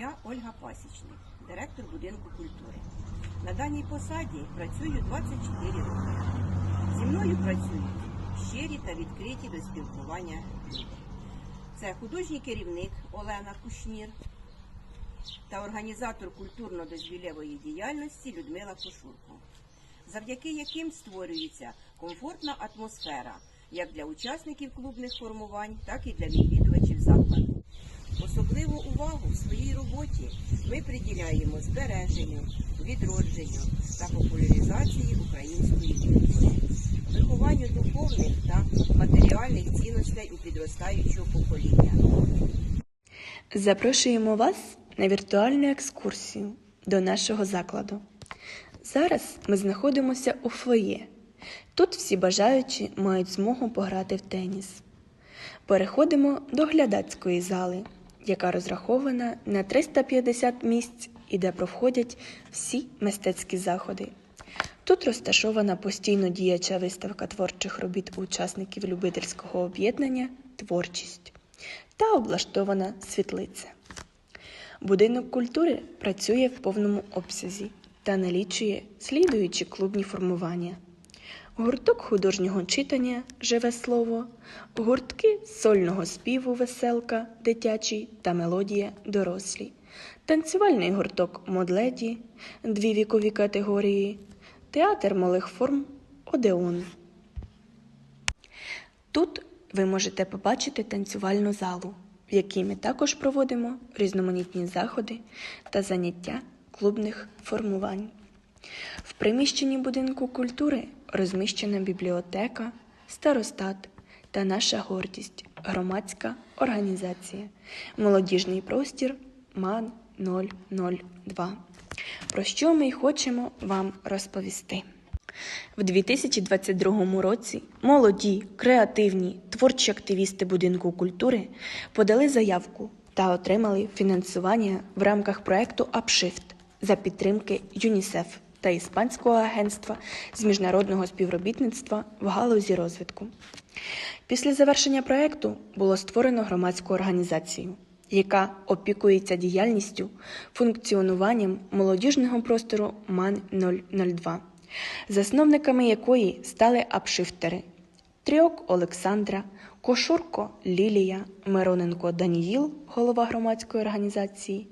Я Ольга Пасічник, директор будинку культури. На даній посаді працюю 24 роки. Зі мною працюють щирі та відкриті до спілкування люди. Це художній керівник Олена Кушнір та організатор культурно-дозвілєвої діяльності Людмила Кошурко, завдяки яким створюється комфортна атмосфера як для учасників клубних формувань, так і для відвідувачів закладу. Особливу увагу в своїй роботі ми приділяємо збереженню, відродженню та популяризації української культури, вихованню духовних та матеріальних цінностей у підростаючого покоління. Запрошуємо вас на віртуальну екскурсію до нашого закладу. Зараз ми знаходимося у фоє. Тут всі бажаючі мають змогу пограти в теніс. Переходимо до глядацької зали, яка розрахована на 350 місць і де проходять всі мистецькі заходи. Тут розташована постійно діяча виставка творчих робіт учасників любительського об'єднання Творчість та облаштована світлиця. Будинок культури працює в повному обсязі та налічує слідуючі клубні формування. Гурток художнього читання Живе слово, гуртки сольного співу Веселка дитячий та мелодія дорослі, танцювальний гурток Модледі, дві вікові категорії, театр малих форм Одеон. Тут ви можете побачити танцювальну залу, в якій ми також проводимо різноманітні заходи та заняття клубних формувань. В приміщенні будинку культури розміщена бібліотека, старостат та наша гордість громадська організація Молодіжний простір МАН 002. Про що ми й хочемо вам розповісти. В 2022 році молоді, креативні, творчі активісти будинку культури подали заявку та отримали фінансування в рамках проекту Upshift за підтримки ЮНІСЕФ та Іспанського агентства з міжнародного співробітництва в галузі розвитку. Після завершення проекту було створено громадську організацію, яка опікується діяльністю, функціонуванням молодіжного простору МАН 002 засновниками якої стали апшифтери Тріок Олександра, Кошурко Лілія, Мироненко Даніїл, голова громадської організації,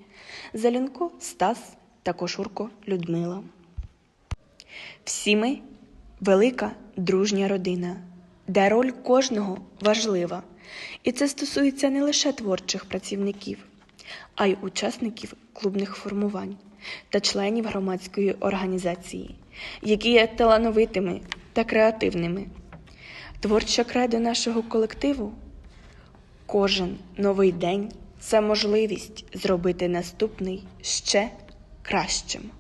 Залінко Стас та Кошурко Людмила. Всі ми велика дружня родина, де роль кожного важлива. І це стосується не лише творчих працівників, а й учасників клубних формувань та членів громадської організації, які є талановитими та креативними. Творча кредо нашого колективу кожен новий день це можливість зробити наступний ще кращим.